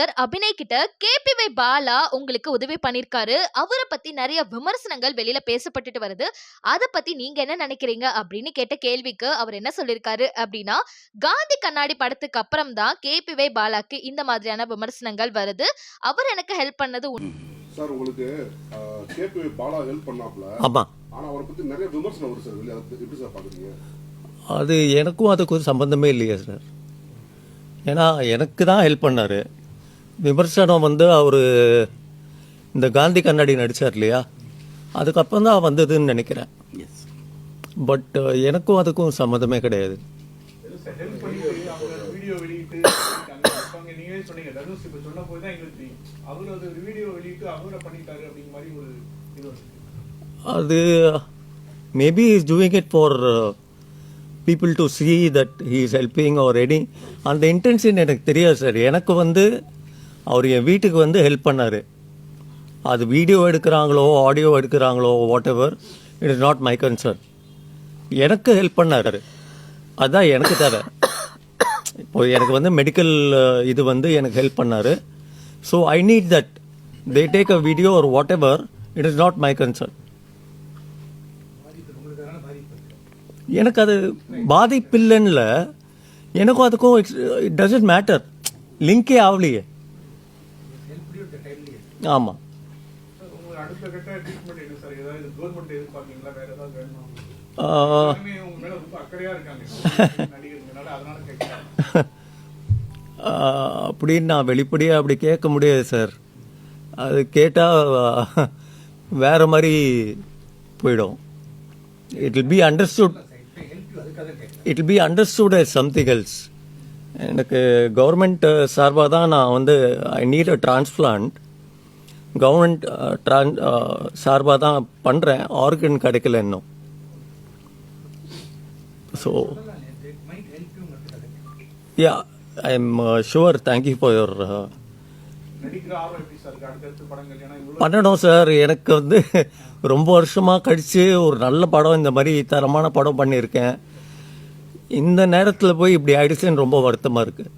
நடிகர் அபிநய் கிட்ட கேபிவை பாலா உங்களுக்கு உதவி பண்ணிருக்காரு. அவரை பத்தி நிறைய விமர்சனங்கள் வெளியில பேசப்பட்டுட்டு வருது. அத பத்தி நீங்க என்ன நினைக்கிறீங்க அப்படின்னு கேட்ட கேள்விக்கு அவர் என்ன சொல்லிருக்காரு அப்படின்னா காந்தி கண்ணாடி படத்துக்கு அப்புறம் தான் கேபிவை பாலாக்கு இந்த மாதிரியான விமர்சனங்கள் வருது. அவர் எனக்கு ஹெல்ப் பண்ணது. சார் உங்களுக்கு கேபி பாலா ஹெல்ப் பண்ணாப்ல ஆமாம் ஆனா அவரை பத்தி நிறைய விமர்சனம் வரும் சார் எப்படி சார் பாக்குறீங்க? அது எனக்கும் அதுக்கும் சம்பந்தமே இல்லையே சார். ஏன்னா எனக்கு தான் ஹெல்ப் பண்ணார். விமர்சனம் வந்து அவர் இந்த காந்தி கண்ணாடி நடித்தார் இல்லையா? அதுக்கப்புறம் தான் வந்ததுன்னு நினைக்கிறேன். பட் எனக்கும் அதுக்கும் சம்மந்தமே கிடையாது. அது maybe is doing it for people to see that he is helping or any. அந்த இன்டென்ஷன் எனக்கு தெரியாது சார் எனக்கு வந்து அவர் என் வீட்டுக்கு வந்து ஹெல்ப் பண்ணார். அது வீடியோ எடுக்கிறாங்களோ audio எடுக்கிறாங்களோ whatever it is not my concern எனக்கு ஹெல்ப் பண்ணார் அதுதான் எனக்கு தேவை. இப்போ எனக்கு வந்து மெடிக்கல் இது வந்து எனக்கு ஹெல்ப் பண்ணார். So I need that they take a video ஒரு whatever it is not my concern எனக்கு அது பாதிப்பில்லைன்னுல எனக்கும் அதுக்கும் இட் டசன்ட் மேட்டர் லிங்கே ஆகலையே ஆமாம் அப்படின்னு நான் வெளிப்படையாக அப்படி கேட்க முடியாது சார் அது கேட்டால் வேற மாதிரி போயிடும். It will be understood it will be understood as something else எனக்கு கவர்மெண்ட் சார்பாக தான் நான் வந்து I need a transplant government Tran சார்பாக தான் பண்ணுறேன் ஆர்கன் கிடைக்கல இன்னும். So yeah I am sure thank you for your sir பண்ணணும் சார் எனக்கு வந்து ரொம்ப வருஷமாக கழித்து ஒரு நல்ல படம் இந்த மாதிரி தரமான படம் பண்ணியிருக்கேன். இந்த நேரத்தில் போய் இப்படி ஆயிடுச்சுன்னு ரொம்ப வருத்தமாக இருக்குது